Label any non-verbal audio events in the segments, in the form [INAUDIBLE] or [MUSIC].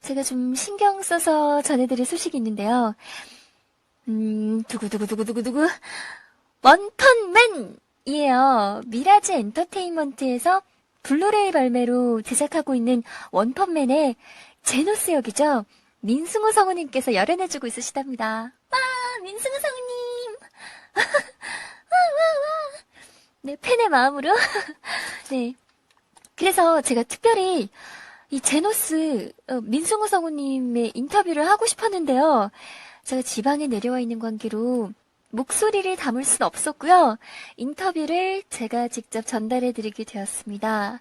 제가 좀 신경 써서 전해드릴 소식이 있는데요. 음, 두구두구두구두구두구. 원펀맨이에요. 미라즈 엔터테인먼트에서 블루레이 발매로 제작하고 있는 원펀맨의 제노스 역이죠. 민승우 성우님께서 열연해주고 있으시답니다. 와, 민승우 성우님! [LAUGHS] 와, 와, 와. 네, 팬의 마음으로. [LAUGHS] 네. 그래서 제가 특별히 이 제노스 어, 민승우 성우님의 인터뷰를 하고 싶었는데요. 제가 지방에 내려와 있는 관계로 목소리를 담을 순 없었고요. 인터뷰를 제가 직접 전달해 드리게 되었습니다.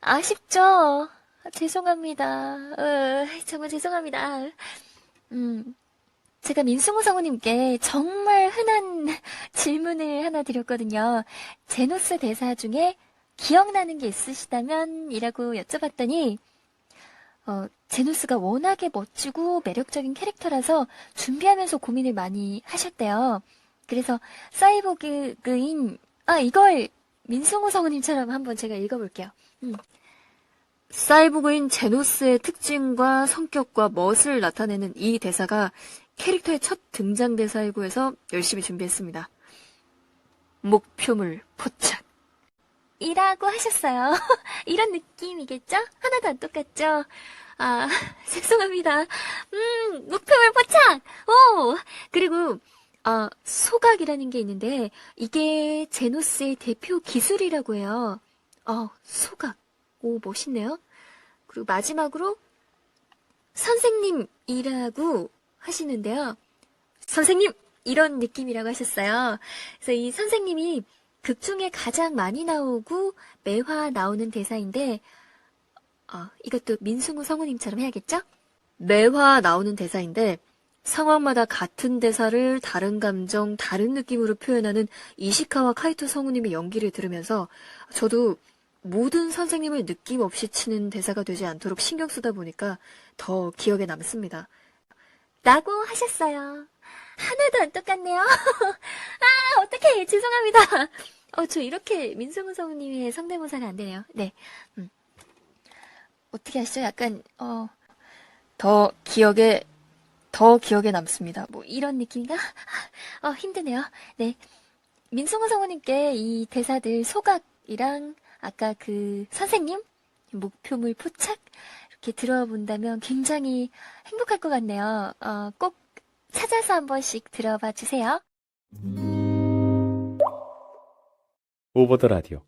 아쉽죠? 아, 죄송합니다. 어, 정말 죄송합니다. 음, 제가 민승우 성우님께 정말 흔한 질문을 하나 드렸거든요. 제노스 대사 중에 기억나는 게 있으시다면? 이라고 여쭤봤더니, 어, 제노스가 워낙에 멋지고 매력적인 캐릭터라서 준비하면서 고민을 많이 하셨대요. 그래서 사이보그인, 아, 이걸 민승우 성우님처럼 한번 제가 읽어볼게요. 음. 사이보그인 제노스의 특징과 성격과 멋을 나타내는 이 대사가 캐릭터의 첫 등장 대사이고 해서 열심히 준비했습니다. 목표물 포착. 이라고 하셨어요. [LAUGHS] 이런 느낌이겠죠? 하나도 안 똑같죠? 아, [LAUGHS] 죄송합니다. 음, 목표물 포착! 오! 그리고, 아, 소각이라는 게 있는데, 이게 제노스의 대표 기술이라고 해요. 어, 소각. 오, 멋있네요. 그리고 마지막으로, 선생님이라고 하시는데요. 선생님! 이런 느낌이라고 하셨어요. 그래서 이 선생님이 극 중에 가장 많이 나오고 매화 나오는 대사인데, 어, 이것도 민승우 성우님처럼 해야겠죠? 매화 나오는 대사인데, 상황마다 같은 대사를 다른 감정, 다른 느낌으로 표현하는 이시카와 카이토 성우님의 연기를 들으면서 저도 모든 선생님을 느낌 없이 치는 대사가 되지 않도록 신경 쓰다 보니까 더 기억에 남습니다. 라고 하셨어요. 하나도 안 똑같네요. [LAUGHS] 아, 어떡해. 죄송합니다. 어, 저 이렇게 민승우 성우님의 성대모사가 안 되네요. 네. 음. 어떻게 하시죠? 약간, 어, 더 기억에, 더 기억에 남습니다. 뭐, 이런 느낌인가? [LAUGHS] 어, 힘드네요. 네. 민승우 성우님께 이 대사들 소각이랑 아까 그 선생님? 목표물 포착? 이렇게 들어본다면 굉장히 행복할 것 같네요. 어, 꼭 찾아서 한 번씩 들어봐 주세요. 오버 더 라디오